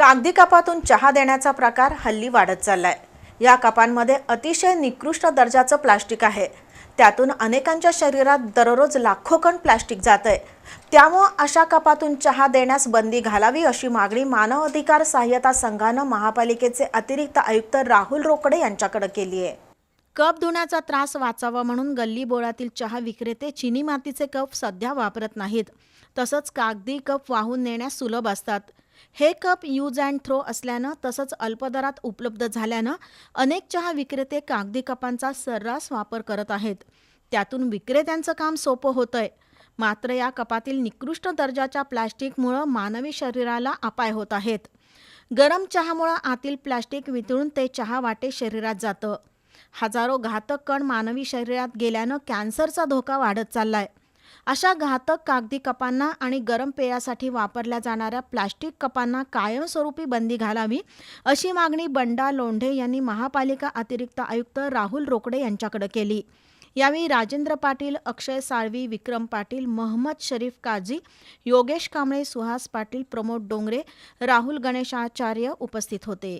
कागदी कपातून चहा देण्याचा प्रकार हल्ली वाढत चाललाय. या कपांमध्ये अतिशय निकृष्ट दर्जाचं प्लास्टिक आहे. त्यातून अनेकांच्या शरीरात दररोज लाखो कण प्लास्टिक जात आहे त्यामुळं अशा कपातून चहा देण्यास बंदी घालावी अशी मागणी मानव अधिकार सहाय्यता संघानं महापालिकेचे अतिरिक्त आयुक्त राहुल रोकडे यांच्याकडे केली आहे. कप धुण्याचा त्रास वाचावा म्हणून गल्ली बोळातील चहा विक्रेते चिनी मातीचे कप सध्या वापरत नाहीत. तसंच कागदी कप वाहून नेण्यास सुलभ असतात. हे कप यूज अँड थ्रो असल्यानं तसंच अल्पदरात उपलब्ध झाल्यानं अनेक चहा विक्रेते कागदी कपांचा सर्रास वापर करत आहेत. त्यातून विक्रेत्यांचं काम सोपं होतंय. मात्र या कपातील निकृष्ट दर्जाच्या प्लॅस्टिकमुळं मानवी शरीराला अपाय होत आहेत. गरम चहामुळं आतील प्लॅस्टिक वितळून ते चहा वाटे शरीरात जातं. हजारो घातक कण मानवी शरीरात गेल्यानं कॅन्सरचा धोका वाढत चाललाय. अशा घातक कागदी कपांना आणि गरम पेयासाठी वापरल्या जाणाऱ्या प्लास्टिक कपांना कायमस्वरूपी बंदी घालावी अशी मागणी बंडा लोंढे यांनी महापालिका अतिरिक्त आयुक्त राहुल रोकडे यांच्याकडे केली. यावेळी राजेंद्र पाटील अक्षय साळवी विक्रम पाटील महम्मद शरीफ काझी योगेश कांबळे सुहास पाटील प्रमोद डोंगरे राहुल गणेशाचार्य उपस्थित होते.